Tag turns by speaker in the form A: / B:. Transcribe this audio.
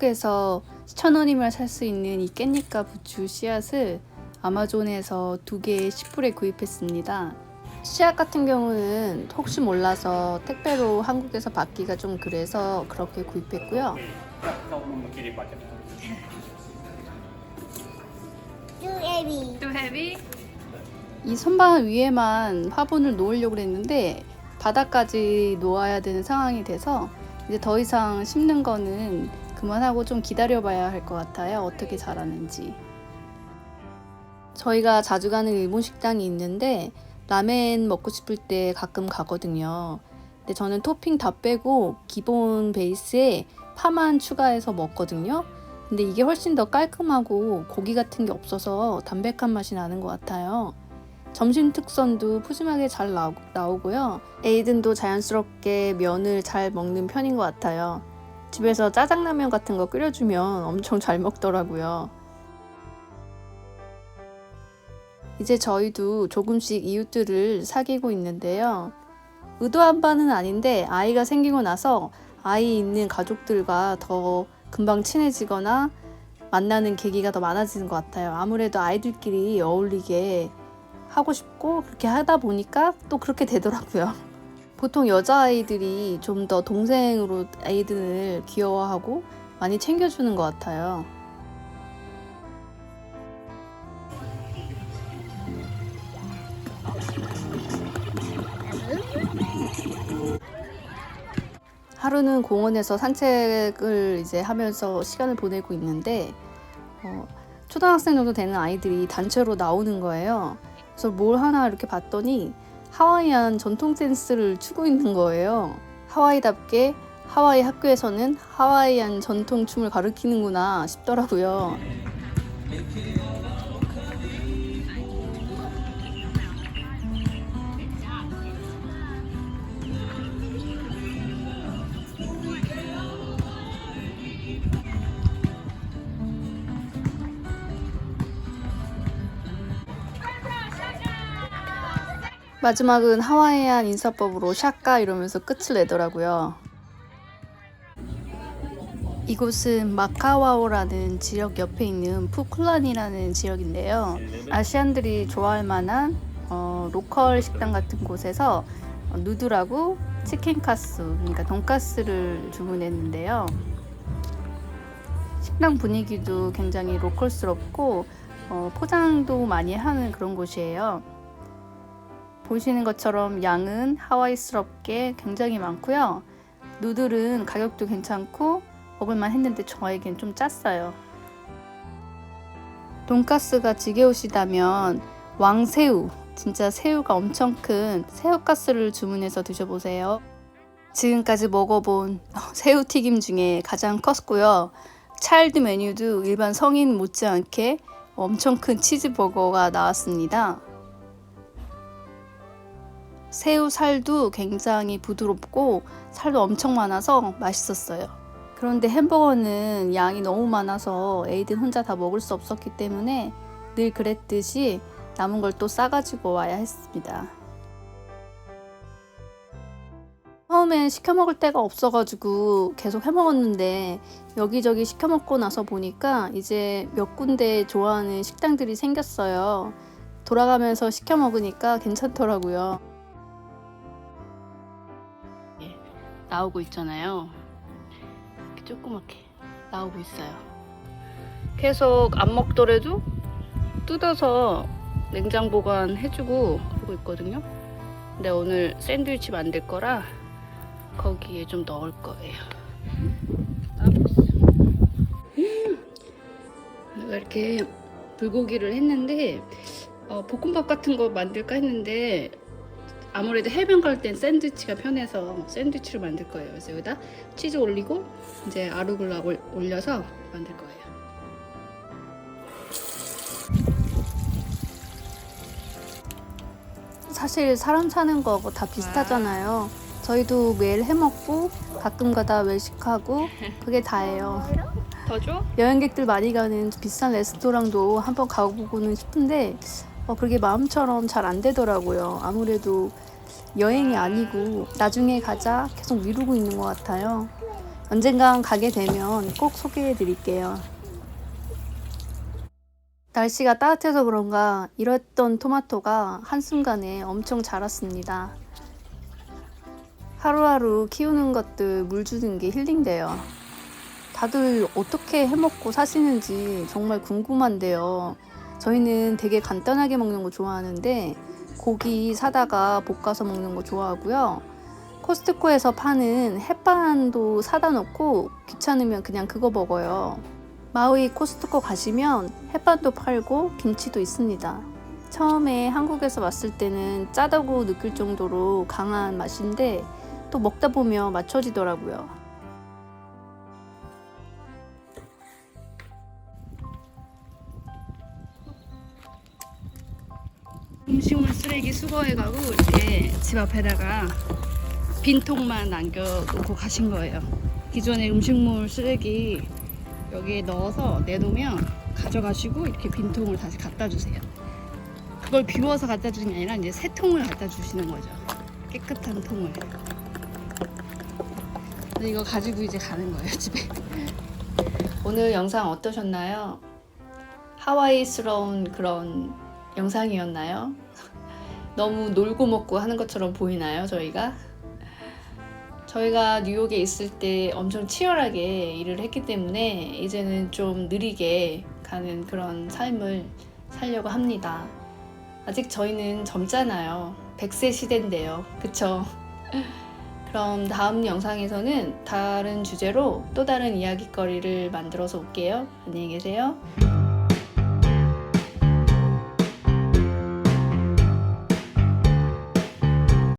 A: 한국에서 천 원이면 살 수 있는 이 깻잎과 부추 씨앗을 아마존에서 두 개에 10불에 구입했습니다. 씨앗 같은 경우는 혹시 몰라서 택배로 한국에서 받기가 좀 그래서 그렇게 구입했고요. Too heavy? 이 선반 위에만 화분을 놓으려고 했는데 바닥까지 놓아야 되는 상황이 돼서 이제 더 이상 심는 거는 그만하고 좀 기다려봐야 할 것 같아요. 어떻게 자라는지. 저희가 자주 가는 일본 식당이 있는데 라멘 먹고 싶을 때 가끔 가거든요. 근데 저는 토핑 다 빼고 기본 베이스에 파만 추가해서 먹거든요. 근데 이게 훨씬 더 깔끔하고 고기 같은 게 없어서 담백한 맛이 나는 것 같아요. 점심 특선도 푸짐하게 잘 나오, 나오고요. 에이든도 자연스럽게 면을 잘 먹는 편인 것 같아요. 집에서 짜장라면 같은 거 끓여주면 엄청 잘 먹더라고요. 이제 저희도 조금씩 이웃들을 사귀고 있는데요. 의도한 바는 아닌데 아이가 생기고 나서 아이 있는 가족들과 더 금방 친해지거나 만나는 계기가 더 많아지는 것 같아요. 아무래도 아이들끼리 어울리게 하고 싶고 그렇게 하다 보니까 또 그렇게 되더라고요. 보통 여자아이들이 좀 더 동생으로 아이들을 귀여워하고 많이 챙겨주는 것 같아요. 하루는 공원에서 산책을 이제 하면서 시간을 보내고 있는데 어, 초등학생 정도 되는 아이들이 단체로 나오는 거예요. 그래서 뭘 하나 이렇게 봤더니 하와이안 전통 댄스를 추고 있는 거예요. 하와이답게 하와이 학교에서는 하와이안 전통 춤을 가르치는구나 싶더라고요. 마지막은 하와이안 인사법으로 샤까 이러면서 끝을 내더라고요. 이곳은 마카와오라는 지역 옆에 있는 푸클란이라는 지역인데요. 아시안들이 좋아할 만한 어, 로컬 식당 같은 곳에서 어, 누들하고 치킨 카스, 그러니까 돈가스를 주문했는데요. 식당 분위기도 굉장히 로컬스럽고 어, 포장도 많이 하는 그런 곳이에요. 보시는 것처럼 양은 하와이스럽게 굉장히 많고요. 누들은 가격도 괜찮고 먹을만 했는데 저에겐 좀 짰어요. 돈가스가 지겨우시다면 왕새우, 진짜 새우가 엄청 큰 새우가스를 주문해서 드셔보세요. 지금까지 먹어본 새우튀김 중에 가장 컸고요. 차일드 메뉴도 일반 성인 못지않게 엄청 큰 치즈버거가 나왔습니다. 새우 살도 굉장히 부드럽고 살도 엄청 많아서 맛있었어요. 그런데 햄버거는 양이 너무 많아서 에이든 혼자 다 먹을 수 없었기 때문에 늘 그랬듯이 남은 걸 또 싸가지고 와야 했습니다. 처음엔 시켜 먹을 데가 없어가지고 계속 해 먹었는데 여기저기 시켜 먹고 나서 보니까 이제 몇 군데 좋아하는 식당들이 생겼어요. 돌아가면서 시켜 먹으니까 괜찮더라고요. 나오고 있잖아요. 이렇게 조그맣게 나오고 있어요. 계속 안 먹더라도 뜯어서 냉장 보관해주고 그러고 있거든요. 근데 오늘 샌드위치 만들 거라 거기에 좀 넣을 거예요. 내가 이렇게 불고기를 했는데 어, 볶음밥 같은 거 만들까 했는데 아무래도 해변 갈 땐 샌드위치가 편해서 샌드위치를 만들 거예요. 그래서 여기다 치즈 올리고 이제 아루글라 올- 올려서 만들 거예요. 사실 사람 사는 거다 비슷하잖아요. 저희도 매일 해 먹고 가끔가다 외식하고 그게 다예요.
B: 더 줘?
A: 여행객들 많이 가는 비싼 레스토랑도 한번 가보고는 싶은데 어, 그게 마음처럼 잘 안 되더라고요. 아무래도 여행이 아니고 나중에 가자 계속 미루고 있는 것 같아요. 언젠간 가게 되면 꼭 소개해 드릴게요. 날씨가 따뜻해서 그런가 이랬던 토마토가 한순간에 엄청 자랐습니다. 하루하루 키우는 것들 물 주는 게 힐링돼요. 다들 어떻게 해먹고 사시는지 정말 궁금한데요. 저희는 되게 간단하게 먹는 거 좋아하는데 고기 사다가 볶아서 먹는 거 좋아하고요. 코스트코에서 파는 햇반도 사다 놓고 귀찮으면 그냥 그거 먹어요. 마우이 코스트코 가시면 햇반도 팔고 김치도 있습니다. 처음에 한국에서 왔을 때는 짜다고 느낄 정도로 강한 맛인데 또 먹다 보면 맞춰지더라고요. 음식물 쓰레기 수거해가고 이렇게 집 앞에다가 빈통만 남겨놓고 가신 거예요. 기존에 음식물 쓰레기 여기에 넣어서 내놓으면 가져가시고 이렇게 빈통을 다시 갖다 주세요. 그걸 비워서 갖다 주는 게 아니라 이제 새 통을 갖다 주시는 거죠. 깨끗한 통을. 이거 가지고 이제 가는 거예요, 집에. 오늘 영상 어떠셨나요? 하와이스러운 그런 영상이었나요? 너무 놀고 먹고 하는 것처럼 보이나요, 저희가? 저희가 뉴욕에 있을 때 엄청 치열하게 일을 했기 때문에 이제는 좀 느리게 가는 그런 삶을 살려고 합니다. 아직 저희는 젊잖아요. 100세 시대인데요. 그쵸? 그럼 다음 영상에서는 다른 주제로 또 다른 이야기거리를 만들어서 올게요. 안녕히 계세요.